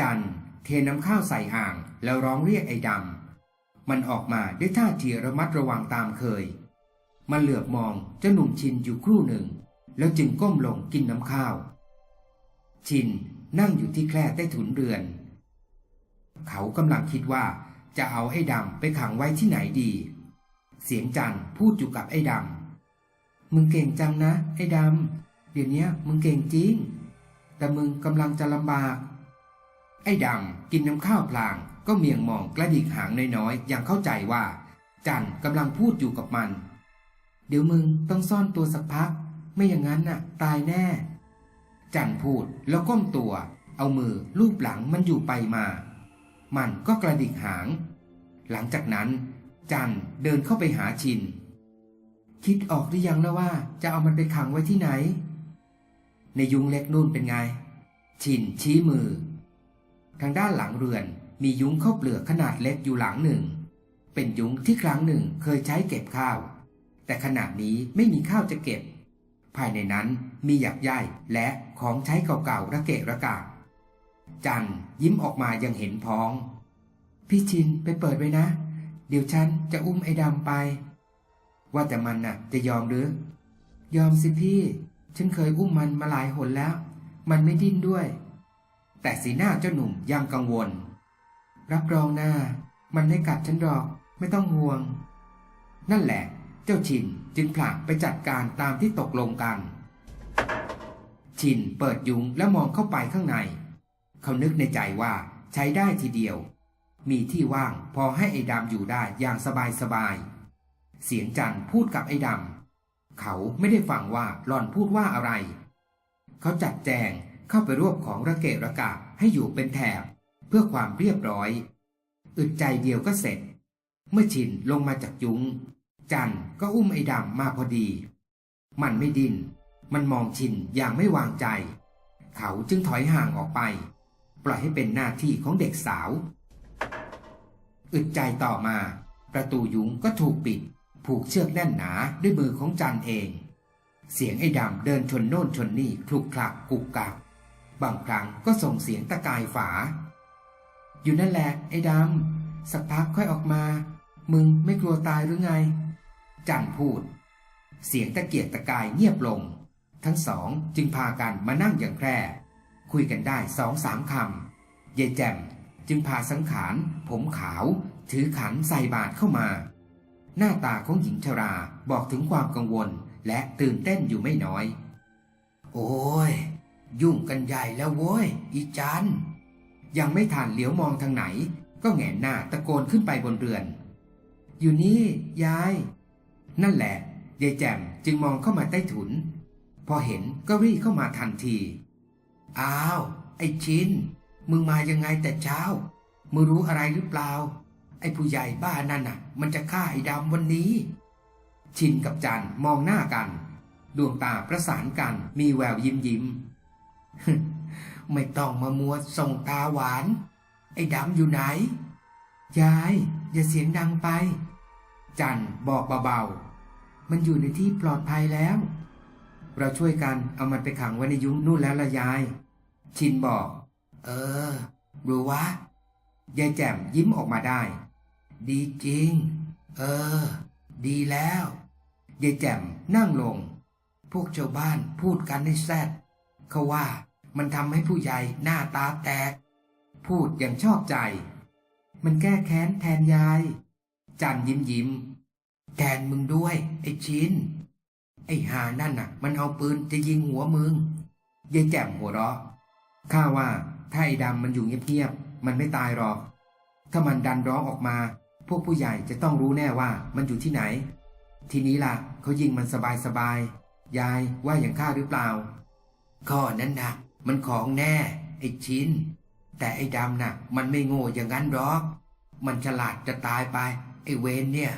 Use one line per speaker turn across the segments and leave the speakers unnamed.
จันเทน้ำข้าวใส่อ่างแล้วร้องเรียกไอ้ดำมันออกมาด้วยท่าทีระมัดระวังตามเคย มันเหลือบมองเจ้าหนุ่มชินอยู่ครู่หนึ่ง แล้วจึงก้มลงกินน้ำข้าว ชินนั่งอยู่ที่แคร่ใต้ถุนเรือน เขากำลังคิดว่าจะเอาไอ้ดำไปขังไว้ที่ไหนดี เสียงจันพูดอยู่กับไอ้ดำมึงเก่งจังนะ ไอ้ดำเดี๋ยวนี้มึงเก่งจริง แต่มึงกำลังจะลำบาก ไอ้ดำกินน้ำข้าวพลาง ก็เมียงมองกระดิกหางน้อยๆอย่างเข้าใจว่า จันกำลังพูดอยู่กับมัน เดี๋ยวมึงต้องซ่อนตัวสักพัก ไม่อย่างนั้นน่ะ ตายแน่ จันพูดแล้วก้มตัว เอามือลูบหลังมันอยู่ไปมา มันก็กระดิกหาง หลังจากนั้น จันเดินเข้าไปหาชิน คิดออกหรือยังแล้วว่า จะเอามันไปขังไว้ที่ไหน ในยุงเล็กนู่นเป็นไง ชินชี้มือ ทางด้านหลังเรือนมียุ้งข้าวเปลือกขนาดเล็กอยู่หลังหนึ่ง เป็นยุ้งที่ครั้งหนึ่งเคยใช้เก็บข้าว แต่ขณะนี้ไม่มีข้าวจะเก็บ ภายในนั้นมีหยักใยและของใช้เก่าๆระเกะระกะจันยิ้มออกมายังเห็นพ้อง พี่ชินไปเปิดไว้นะ เดี๋ยวฉันจะอุ้มไอ้ดำไป ว่าแต่มันน่ะ จะยอมหรือ ยอมสิพี่ ฉันเคยอุ้มมันมาหลายหนแล้ว มันไม่ดิ้นด้วย แต่สีหน้าเจ้าหนุ่มยังกังวล รับรองหน้า มันไม่กัดฉันหรอกไม่ต้องห่วง นั่นแหละ เจ้าชินจึงผลักไปจัดการตามที่ตกลงกัน ชินเปิดยุงแล้วมองเข้าไปข้างใน เขานึกในใจว่าใช้ได้ทีเดียว มีที่ว่างพอให้ไอ้ดำอยู่ได้อย่างสบายสบาย เสียงจันพูดกับไอ้ดำเขาไม่ได้ฟังว่าหล่อนพูดว่าอะไร เขาจัดแจง เข้าไปรวบของระเกะระกะให้อยู่เป็นแถบ เพื่อความเรียบร้อย อึดใจเดียวก็เสร็จ เมื่อชินลงมาจากยุงจันก็อุ้มไอ้ดำมาพอดี มันไม่ดินมันมองชินอย่างไม่วางใจ เขาจึงถอยห่างออกไป ปล่อยให้เป็นหน้าที่ของเด็กสาว อึดใจต่อมา ประตูยุงก็ถูกปิด ผูกเชือกแน่นหนาด้วยมือของจันเอง เสียงไอ้ดำเดินชนโน่นชนนี่คลุกคลักกุกกัก บางครั้งก็ส่งเสียงตะกายฝา อยู่นั่นแหละ ไอ้ดำ สักพักค่อยออกมา มึงไม่กลัวตายหรือไง จันพูด เสียงตะเกียกตะกายเงียบลง ทั้งสองจึงพากันมานั่งอย่างแคร่คุยกันได้สองสามคำยายแจ่มจึงพาสังขาร ผมขาว ถือขันใส่บาตรเข้ามา หน้าตาของหญิงชราบอกถึงความกังวลและตื่นเต้นอยู่ไม่น้อย โอ้ย ยุ่งกันใหญ่แล้วโว้ย อีจันยังไม่ทันเหลียวมองทางไหน ก็แหงนหน้าตะโกนขึ้นไปบนเรือน อยู่นี่ยาย นั่นแหละยายแจ่มจึงมองเข้ามาใต้ถุน พอเห็นก็รีบเข้ามาทันที อ้าว ไอ้ชินมึงมายังไงแต่เช้า มึงรู้อะไรหรือเปล่า ไอ้ผู้ใหญ่บ้านนั่นน่ะ มันจะฆ่าไอ้ดำวันนี้ ชินกับจันมองหน้ากัน ดวงตาประสานกันมีแววยิ้มยิ้ม ไม่ต้องมามัวส่งตาหวาน ไอ้ดำอยู่ไหน ยาย อย่าเสียงดังไป จันบอกเบาๆ มันอยู่ในที่ปลอดภัยแล้ว เราช่วยกันเอามันไปขังไว้ในยุ้งนู่นแล้วละยาย ชินบอก เออ รู้วะ ยายแจ่มยิ้มออกมาได้ ดีจริง เออ ดีแล้ว ยายแจ่มนั่งลง พวกชาวบ้านพูดกันในแซดเขาว่า มันทำให้ผู้ใหญ่หน้าตาแตก พูดอย่างชอบใจ มันแก้แค้นแทนยาย จันยิ้มยิ้มแทนมึงด้วย ไอ้ชินไอ้หานั่นน่ะ มันเอาปืนจะยิงหัวมึงยายแจ่มหัวเราะข้าว่าถ้าไอ้ดำมันอยู่เงียบๆมันไม่ตายหรอก ถ้ามันดันร้องออกมา พวกผู้ใหญ่จะต้องรู้แน่ว่ามันอยู่ที่ไหน ทีนี้ล่ะเขายิงมันสบายๆยายว่าอย่างข้าหรือเปล่าข้อนั้นนะ มันของแน่ ไอ้ชินแต่ไอ้ดำน่ะ มันไม่โง่อย่างนั้นหรอก มันฉลาดจะตายไป ไอ้เวนเนี่ย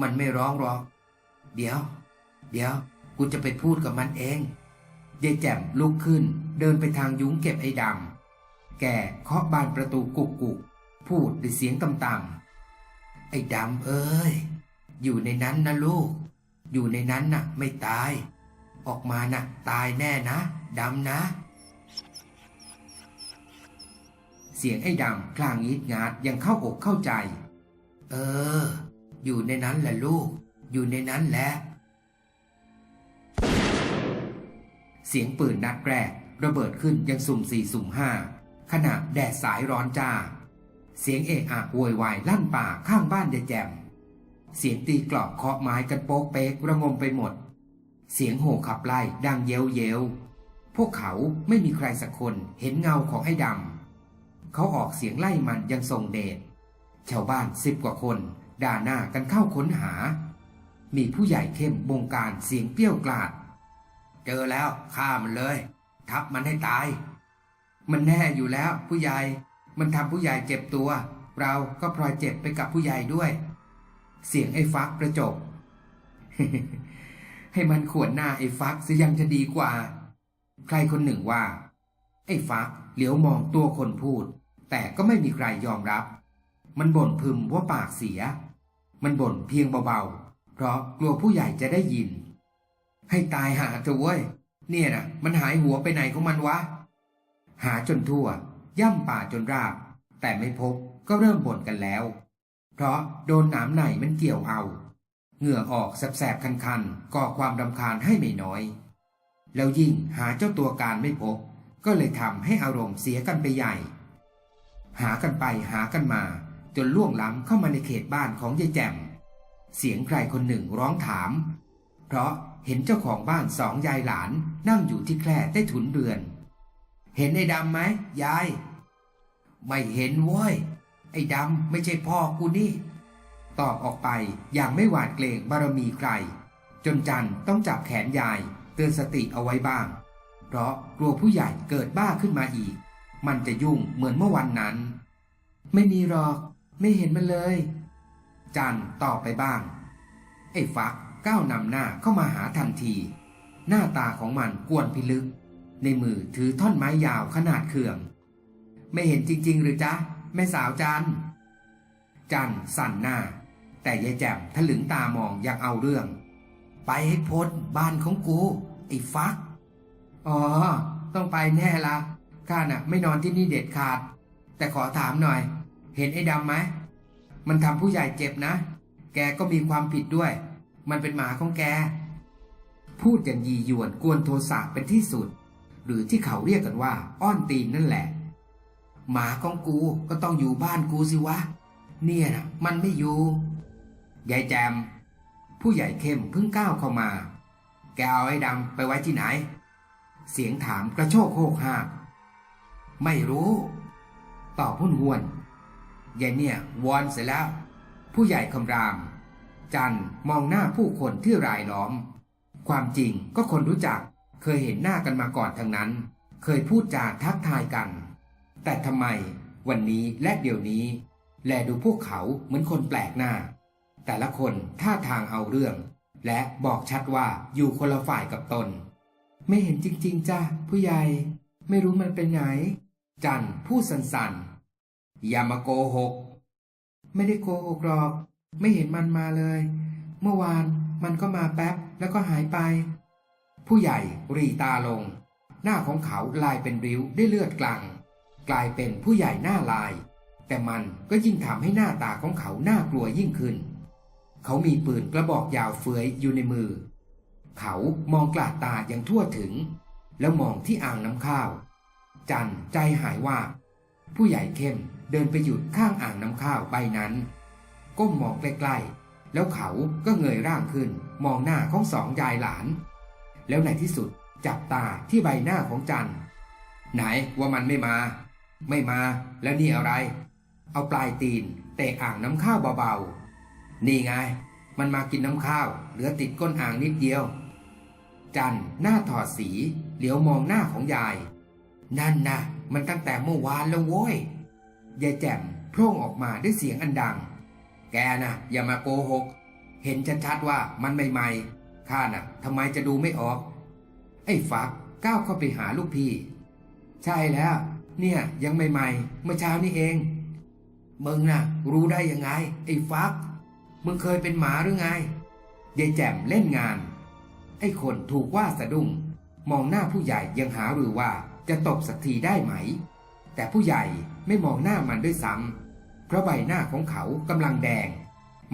มันไม่ร้องหรอก เดี๋ยว เดี๋ยว กูจะไปพูดกับมันเองยายแจ่มลุกขึ้น เดินไปทางยุ้งเก็บไอ้ดำ แกเคาะบานประตูกุกกุกพูดด้วยเสียงต่ำๆไอ้ดำเอ้ย อยู่ในนั้นนะลูก อยู่ในนั้นน่ะ ไม่ตาย ออกมาน่ะ ตายแน่นะดำนะ เสียงไอ้ดำคลางงีดงาดยังเข้าอกเข้าใจ เออ อยู่ในนั้นแหละลูก อยู่ในนั้นแหละ เสียงปืนนัดแรกระเบิดขึ้นยังสุ่มสี่สุ่มห้าขณะแดดสายร้อนจ้า เสียงเอะอะโวยวายลั่นป่าข้างบ้านยายแจม เสียงตีกรอบเคาะไม้กันโป๊กเป๊กระงมไปหมด เสียงโห่ขับไล่ดังเย้วเย้วพวกเขาไม่มีใครสักคนเห็นเงาของไอ้ดำ เขาออกเสียงไล่มันยังทรงเดชชาวบ้านสิบกว่าคน ด่าหน้ากันเข้าค้นหา มีผู้ใหญ่เข้มบงการเสียงเปรี้ยวกราด เจอแล้วฆ่ามันเลย ทับมันให้ตาย มันแน่อยู่แล้วผู้ใหญ่ มันทำผู้ใหญ่เจ็บตัว เราก็พลอยเจ็บไปกับผู้ใหญ่ด้วย เสียงไอ้ฟักกระจบ ให้มันขวนหน้าไอ้ฟักซะยังจะดีกว่า ใครคนหนึ่งว่า ไอ้ฟักเหลียวมองตัวคนพูด แต่ก็ไม่มีใครยอมรับ มันบ่นพึมว่าปากเสีย มันบ่นเพียงเบาๆ เพราะกลัวผู้ใหญ่จะได้ยิน ให้ตายหาเถอะเว้ย เนี่ยนะมันหายหัวไปไหนของมันวะ หาจนทั่ว ย่ำป่าจนราบ แต่ไม่พบก็เริ่มบ่นกันแล้ว เพราะโดนหนามไหนมันเกี่ยวเอา เหงื่อออกแสบๆคันๆก่อความรำคาญให้ไม่น้อย แล้วยิ่งหาเจ้าตัวการไม่พบ ก็เลยทำให้อารมณ์เสียกันไปใหญ่ หากันไปหากันมา จนล่วงล้ำเข้ามาในเขตบ้านของยายแจ่มเสียงใครคนหนึ่งร้องถาม เพราะเห็นเจ้าของบ้านสองยายหลานนั่งอยู่ที่แคร่ใต้ถุนเรือน เห็นไอ้ดำไหมยาย ไม่เห็นเว้ยไอ้ดำไม่ใช่พ่อกูนี่ ตอบออกไปอย่างไม่หวาดเกรงบารมีใคร จนจันต้องจับแขนยาย เตือนสติเอาไว้บ้าง เพราะกลัวผู้ใหญ่เกิดบ้าขึ้นมาอีก มันจะยุ่งเหมือนเมื่อวันนั้น ไม่มีหรอกไม่เห็นมันเลย จันตอบไปบ้าง ไอ้ฟักก้าวนำหน้าเข้ามาหาทันที หน้าตาของมันกวนพิลึก ในมือถือท่อนไม้ยาวขนาดเขื่อง ไม่เห็นจริง ๆ หรือจ๊ะ แม่สาวจันจันสั่นหน้า แต่ยายแจ่มทะลึงตามองยังเอาเรื่อง ไปให้พ้นบ้านของกู ไอ้ฟัก อ๋อ ต้องไปแน่ละ ข้าน่ะ ไม่นอนที่นี่เด็ดขาด แต่ขอถามหน่อย เห็นไอ้ดำไหมมันทำผู้ใหญ่เจ็บนะ แกก็มีความผิดด้วย มันเป็นหมาของแก พูดอย่างยียวนกวนโทสะเป็นที่สุด หรือที่เขาเรียกกันว่า อ้อนตีนนั่นแหละ หมาของกูก็ต้องอยู่บ้านกูสิวะ เนี่ยนะมันไม่อยู่ ยายแจม ผู้ใหญ่เข้มเพิ่งก้าวเข้ามา แกเอาไอ้ดำไปไว้ที่ไหน เสียงถามกระโชกโคกห้าก ไม่รู้ ตอบหุ่นหวนยายเนี่ยวอนเสร็จแล้ว ผู้ใหญ่คำราม จันมองหน้าผู้คนที่รายล้อม ความจริงก็คนรู้จัก เคยเห็นหน้ากันมาก่อนทั้งนั้น เคยพูดจาทักทายกัน แต่ทำไมวันนี้และเดี๋ยวนี้ แลดูพวกเขาเหมือนคนแปลกหน้า แต่ละคนท่าทางเอาเรื่อง และบอกชัดว่าอยู่คนละฝ่ายกับตน ไม่เห็นจริง ๆจ้ะผู้ใหญ่ ไม่รู้มันเป็นไหน จันพูดสันๆ อย่ามาโกหก ไม่ได้โกหกหรอก ไม่เห็นมันมาเลย เมื่อวานมันก็มาแป๊บแล้วก็หายไป ผู้ใหญ่รีตาลง หน้าของเขาลายเป็นริ้วได้เลือดกลังกลายเป็นผู้ใหญ่หน้าลาย แต่มันก็ยิ่งทำให้หน้าตาของเขาน่ากลัวยิ่งขึ้น เขามีปืนกระบอกยาวเฟือยอยู่ในมือ เขามองกลาดตาอย่างทั่วถึง แล้วมองที่อ่างน้ำข้าว จันใจหายว่า ผู้ใหญ่เข้มเดินไปหยุดข้างอ่างน้ำข้าวใบนั้น ก้มมองใกล้ๆแล้วเขาก็เงยร่างขึ้น มองหน้าของสองยายหลาน แล้วในที่สุดจับตาที่ใบหน้าของจันไหนว่ามันไม่มา ไม่มาแล้วนี่อะไร เอาปลายตีนเตะอ่างน้ำข้าวเบาๆ นี่ไง มันมากินน้ำข้าว เหลือติดก้นอ่างนิดเดียว จันหน้าถอดสี เหลียวมองหน้าของยาย นั่นนะมันตั้งแต่เมื่อวานแล้วโว้ยยายแจ่มโพร่งออกมาด้วยเสียงอันดัง แกนะอย่ามาโกหก เห็นชัดๆว่ามันใหม่ๆข้าน่ะทำไมจะดูไม่ออก ไอ้ฟักก้าวเข้าไปหาลูกพี่ ใช่แล้ว เนี่ยยังใหม่ๆ เมื่อเช้านี้เอง มึงน่ะ รู้ได้ยังไง ไอ้ฟัก มึงเคยเป็นหมาหรือไงยายแจ่มเล่นงาน ไอ้คนถูกว่าสะดุ้งมองหน้าผู้ใหญ่ยังหาหรือว่า จะตบสักทีได้ไหม แต่ผู้ใหญ่ไม่มองหน้ามันด้วยซ้ำเพราะใบหน้าของเขากำลังแดง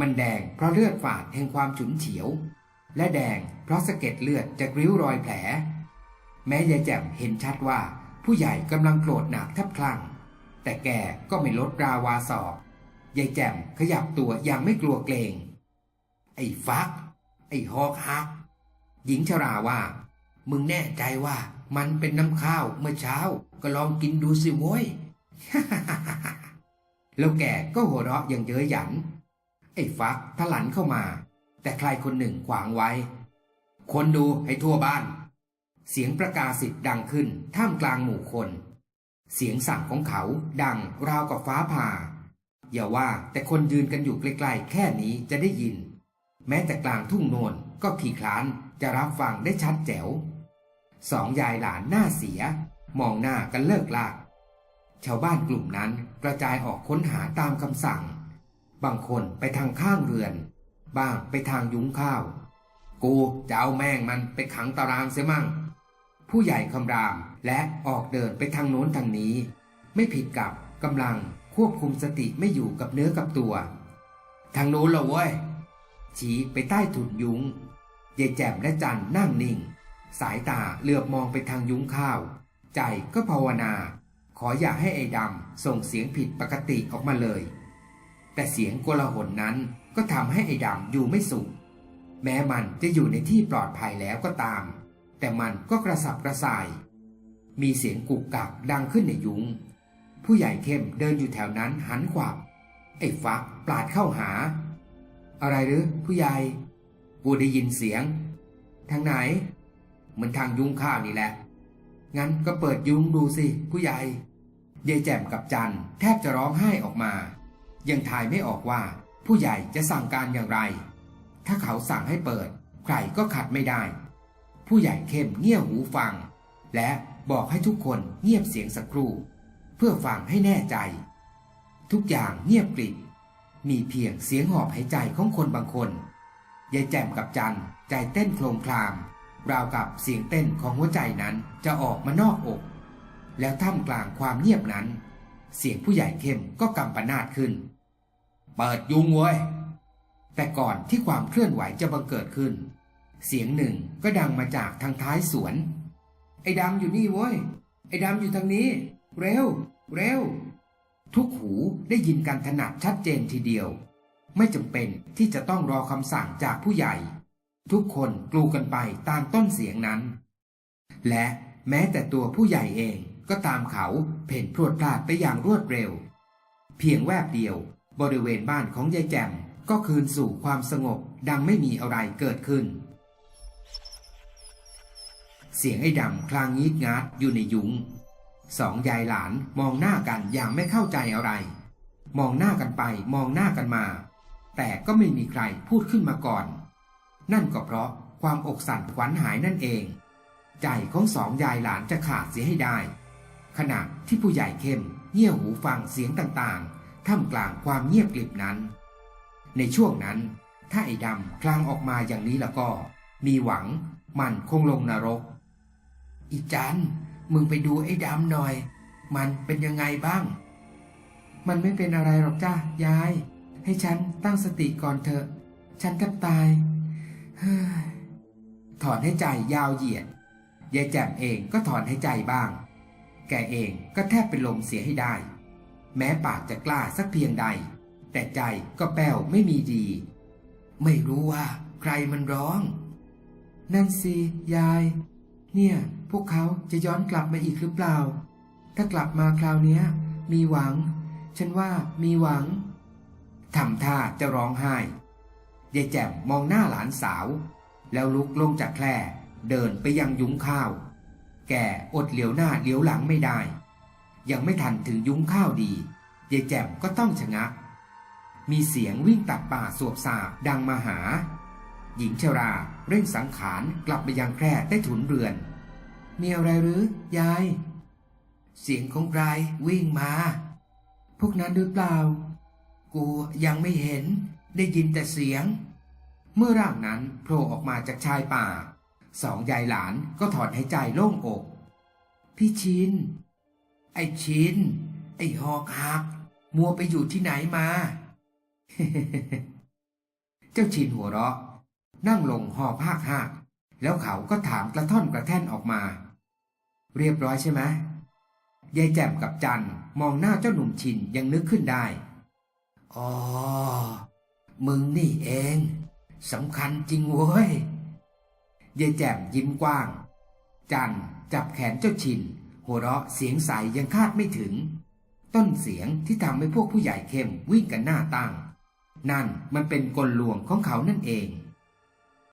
มันแดงเพราะเลือดฝาดแห่งความฉุนเฉียว และแดงเพราะสะเก็ดเลือดจากริ้วรอยแผล แม้ยายแจ่มเห็นชัดว่า ผู้ใหญ่กำลังโกรธหนักแทบคลั่ง แต่แกก็ไม่ลดราวาสอบยายแจ่มขยับตัวอย่างไม่กลัวเกรงไอ้ฟัก ไอ้ฮอกฮักหญิงชราว่า มึงแน่ใจว่ามันเป็นน้ำข้าวเมื่อเช้า ก็ลองกินดูสิโว้ย แล้วแกก็หัวเราะอย่างเย้ยหยัน ไอ้ฟักทะลันเข้ามา แต่ใครคนหนึ่งขวางไว้ คนดูให้ทั่วบ้าน เสียงประกาศสิทธิ์ดังขึ้น ท่ามกลางหมู่คน เสียงสั่งของเขาดังราวกับฟ้าผ่า อย่าว่าแต่คนยืนกันอยู่ใกล้ๆแค่นี้จะได้ยิน แม้แต่กลางทุ่งโนนก็ขี่คลานจะรับฟังได้ชัดแจ๋ว สองยายหลานหน้าเสีย มองหน้ากันเลิกลาก ชาวบ้านกลุ่มนั้นกระจายออกค้นหาตามคำสั่ง บางคนไปทางข้างเรือน บ้างไปทางยุ้งข้าว กูจะเอาแม่งมันไปขังตารางเสียมั่ง ผู้ใหญ่คำรามและออกเดินไปทางโน้นทางนี้ ไม่ผิดกับกำลังควบคุมสติไม่อยู่กับเนื้อกับตัว ทางโน้นเหรอเว้ยชี้ไปใต้ถุนยุง้งยายแจ่มและจันนั่งนิ่ง สายตาเหลือบมองไปทางยุ้งข้าว ใจก็ภาวนา ขออย่าให้ไอ้ดำส่งเสียงผิดปกติออกมาเลย แต่เสียงโกลาหลนั้นก็ทำให้ไอ้ดำอยู่ไม่สุข แม้มันจะอยู่ในที่ปลอดภัยแล้วก็ตาม แต่มันก็กระสับกระส่าย มีเสียงกุกกักดังขึ้นในยุง้ง ผู้ใหญ่เข้มเดินอยู่แถวนั้นหันขวับ ไอ้ฟักปลาดเข้าหา อะไรหรือผู้ใหญ่ กูได้ยินเสียง ทางไหน เหมือนทางยุ้งข้าวนี่แหละ งั้นก็เปิดยุ้งดูสิ ผู้ใหญ่ยายแจ่มกับจันแทบจะร้องไห้ออกมา ยังทายไม่ออกว่า ผู้ใหญ่จะสั่งการอย่างไร ถ้าเขาสั่งให้เปิด ใครก็ขัดไม่ได้ ผู้ใหญ่เข้มเงี่ยหูฟัง และบอกให้ทุกคนเงียบเสียงสักครู่ เพื่อฟังให้แน่ใจ ทุกอย่างเงียบกริบมีเพียงเสียงหอบหายใจของคนบางคนยายแจ่มกับจันใจเต้นโคลมคลาม ราวกับเสียงเต้นของหัวใจนั้นจะออกมานอกอก แล้วท่ามกลางความเงียบนั้น เสียงผู้ใหญ่เข้มก็กำปนาดขึ้น เปิดยุงเว้ยแต่ก่อนที่ความเคลื่อนไหวจะบังเกิดขึ้น เสียงหนึ่งก็ดังมาจากทางท้ายสวน ไอ้ดำอยู่นี่เว้ย ไอ้ดำอยู่ทางนี้ เร็ว เร็ว ทุกหูได้ยินการถนัดชัดเจนทีเดียว ไม่จำเป็นที่จะต้องรอคำสั่งจากผู้ใหญ่ ทุกคนกลูกันไปตามต้นเสียงนั้น และแม้แต่ตัวผู้ใหญ่เองก็ตามเขาเพ่นพรวดพลาดไปอย่างรวดเร็ว เพียงแวบเดียว บริเวณบ้านของยายแจ่มก็คืนสู่ความสงบดังไม่มีอะไรเกิดขึ้น เสียงไอ้ดำคลางงีดงาดอยู่ในยุง้งสองยายหลานมองหน้ากันอย่างไม่เข้าใจอะไร มองหน้ากันไปมองหน้ากันมา แต่ก็ไม่มีใครพูดขึ้นมาก่อน นั่นก็เพราะความอกสั่นขวัญหายนั่นเอง ใจของสองยายหลานจะขาดเสียให้ได้ ขณะที่ผู้ใหญ่เข้มเงี่ยหูฟังเสียงต่างๆ ท่ามกลางความเงียบกริบนั้น ในช่วงนั้น ถ้าไอ้ดำคลางออกมาอย่างนี้แล้วก็ มีหวังมันคงลงนรก อีจันมึงไปดูไอ้ดำหน่อย มันเป็นยังไงบ้าง มันไม่เป็นอะไรหรอกจ้ายาย ให้ฉันตั้งสติก่อนเถอะ ฉันแทบตายเฮ้ย ถอนให้ใจยาวเหยียดยายแจ่มเองก็ถอนให้ใจบ้าง แกเองก็แทบเป็นลมเสียให้ได้ แม้ปากจะกล้าสักเพียงใด แต่ใจก็แป้วไม่มีดี ไม่รู้ว่า ใครมันร้อง นั่นสิยาย เนี่ย พวกเขาจะย้อนกลับมาอีกหรือเปล่า ถ้ากลับมาคราวนี้มีหวัง ฉันว่ามีหวังทำท่าจะร้องไห้ ยายแจ่มมองหน้าหลานสาว แล้วลุกลงจากแคร่เดินไปยังยุ้งข้าว แกอดเหลียวหน้าเหลียวหลังไม่ได้ ยังไม่ทันถึงยุ้งข้าวดียายแจ่มก็ต้องชะงัก มีเสียงวิ่งตัดป่าสวบสาบดังมาหา หญิงชราเร่งสังขารกลับไปยังแคร่ใต้ถุนเรือน มีอะไรหรือยาย เสียงของใครวิ่งมา พวกนั้นหรือเปล่า กูยังไม่เห็น ได้ยินแต่เสียง เมื่อร่างนั้นโผล่ออกมาจากชายป่า สองยายหลานก็ถอนหายใจโล่งอก พี่ชิน ไอไอ้ชิน ไอ้หอกหัก มัวไปอยู่ที่ไหนมา เจ้าชินหัวเราะ นั่งลงหอภาคหักแล้วเขาก็ถามกระท่อนกระแท่นออกมา เรียบร้อยใช่ไหมยายแจ่มกับจันมองหน้าเจ้าหนุ่มชินยังนึกขึ้นได้ อ๋อ มึงนี่เองสำคัญจริงเว้ยยายแจ่มยิ้มกว้าง จันจับแขนเจ้าชิน หัวเราะเสียงใสยังคาดไม่ถึง ต้นเสียงที่ทำให้พวกผู้ใหญ่เข้มวิ่งกันหน้าตั้ง นั่นมันเป็นกลลวงของเขานั่นเอง